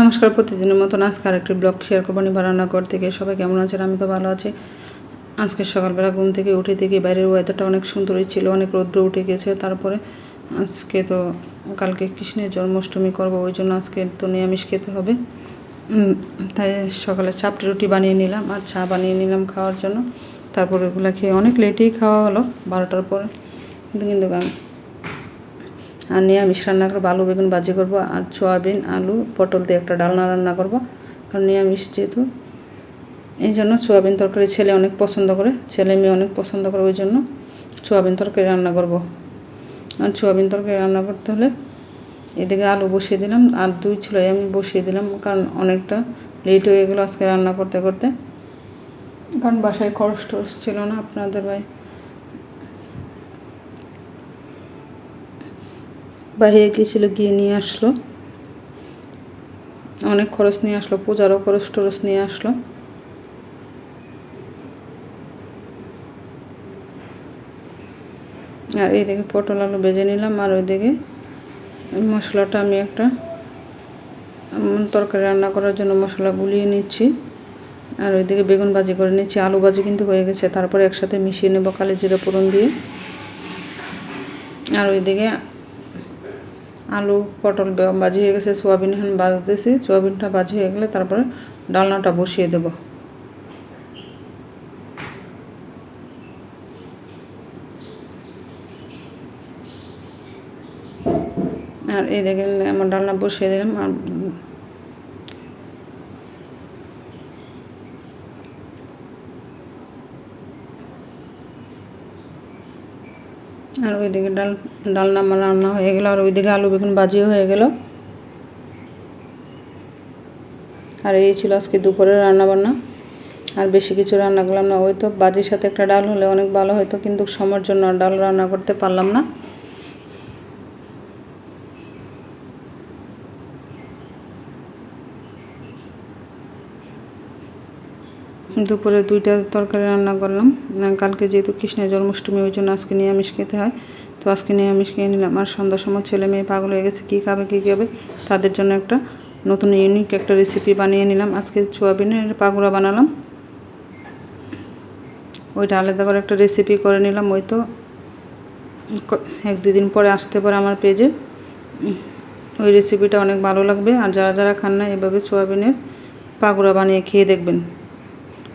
নমস্কার, প্রতিদিনের মতন আজকে আরেকটি ব্লগ শেয়ার করব নিবার রান্নাঘর থেকে। সবাই কেমন আছেন? আমি তো ভালো আছি। আজকে সকালবেলা ঘুম থেকে উঠে দেখি বাইরের ওয়েদারটা অনেক সুন্দরই ছিল, অনেক রৌদ্র উঠে গেছে। তারপরে আজকে তো কালকে কৃষ্ণের জন্মাষ্টমী করব, ওই জন্য আজকে তো নিরামিষ খেতে হবে। তাই সকালে চাপটি রুটি বানিয়ে নিলাম আর চা বানিয়ে নিলাম খাওয়ার জন্য। তারপরে ওগুলো খেয়ে অনেক লেটেই খাওয়া হলো, বারোটার পরে। কিন্তু কিন্তু আর নিরামিষ রান্না করব, আলু, বেগুন ভাজি করব, আর সয়াবিন, আলু, পটল দিয়ে একটা ডালনা রান্না করব। কারণ নিরামিষ যেহেতু, এই জন্য সোয়াবিন তরকারি ছেলে অনেক পছন্দ করে, ছেলে মেয়ে অনেক পছন্দ করে, ওই জন্য সোয়াবিন তরকারি রান্না করব। আর সোয়াবিন তরকারি রান্না করতে হলে এদিকে আলু বসিয়ে দিলাম, আর দুই ছিল আমি বসিয়ে দিলাম, কারণ অনেকটা লেট হয়ে গেলো আজকে রান্না করতে করতে। কারণ বাসায় খরচ টরচ ছিল না আপনাদের ভাই। বাইরে গিয়েছিল, গিয়ে নিয়ে আসলো। অনেক খরচ নিয়ে আসলো, পূজারও খরচ টরচ নিয়ে আসলো। আর এইদিকে পটল আলু বেজে নিলাম, আর ওইদিকে মশলাটা আমি একটা তরকারি রান্না করার জন্য মশলা গুলিয়ে নিচ্ছি। আর ওইদিকে বেগুন ভাজি করে নিচ্ছি। আলু ভাজি কিন্তু হয়ে গেছে, তারপরে একসাথে মিশিয়ে নেব কালি জিরা ফোড়ন দিয়ে। আর ওইদিকে আলু, পটল বাজি হয়ে গেছে, সোয়াবিন এখন বাজতেছি। সোয়াবিনটা বাজি হয়ে গেলে তারপরে ডালনাটা বসিয়ে দেব। আর এই দেখেন, আমার ডালনা বসিয়ে দিলাম। আর আর ওইদিকে ডাল, ডালনা রান্না হয়ে গেলো, আর ওইদিকে আলু বেগুন বাজিও হয়ে গেল। আর এই ছিল আজকে দুপুরের রান্না বান্না আর বেশি কিছু রান্না করলাম না, ওই তো বাজির সাথে একটা ডাল হলে অনেক ভালো হতো কিন্তু সময়ের জন্য ডাল রান্না করতে পারলাম না। দুপুরে দুইটা তরকারি রান্না করলাম। কালকে যেহেতু কৃষ্ণের জন্মাষ্টমী, ওই জন্য আজকে নিরামিষ খেতে হয়। তো আজকে নিরামিষ খেয়ে নিলাম। আর সন্ধ্যার সময় ছেলে মেয়ে পাগল হয়ে গেছে, কী খাবে কী খাবে? তাদের জন্য একটা নতুন ইউনিক একটা রেসিপি বানিয়ে নিলাম। আজকে সোয়াবিনের পাগুড়া বানালাম। ওইটা আলাদা করে একটা রেসিপি করে নিলাম। ওই তো এক দুদিন পরে আসতে পারে আমার পেজে ওই রেসিপিটা অনেক ভালো লাগবে। আর যারা যারা খান না, এভাবে সোয়াবিনের পাগুড়া বানিয়ে খেয়ে দেখবেন।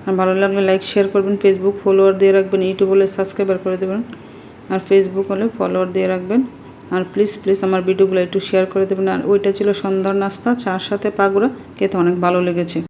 আর ভালো লাগলে লাইক শেয়ার করবেন ফেসবুক ফলোয়ার দিয়ে রাখবেন ইউটিউব হলে সাবস্ক্রাইবার করে দেবেন, আর ফেসবুক হলে ফলোয়ার দিয়ে রাখবেন। আর প্লিজ প্লিজ আমার ভিডিওগুলো একটু শেয়ার করে দেবেন। আর ওইটা ছিল সন্ধ্যার নাস্তা, চার সাথে পাগুড়া, খেতে অনেক ভালো লেগেছে।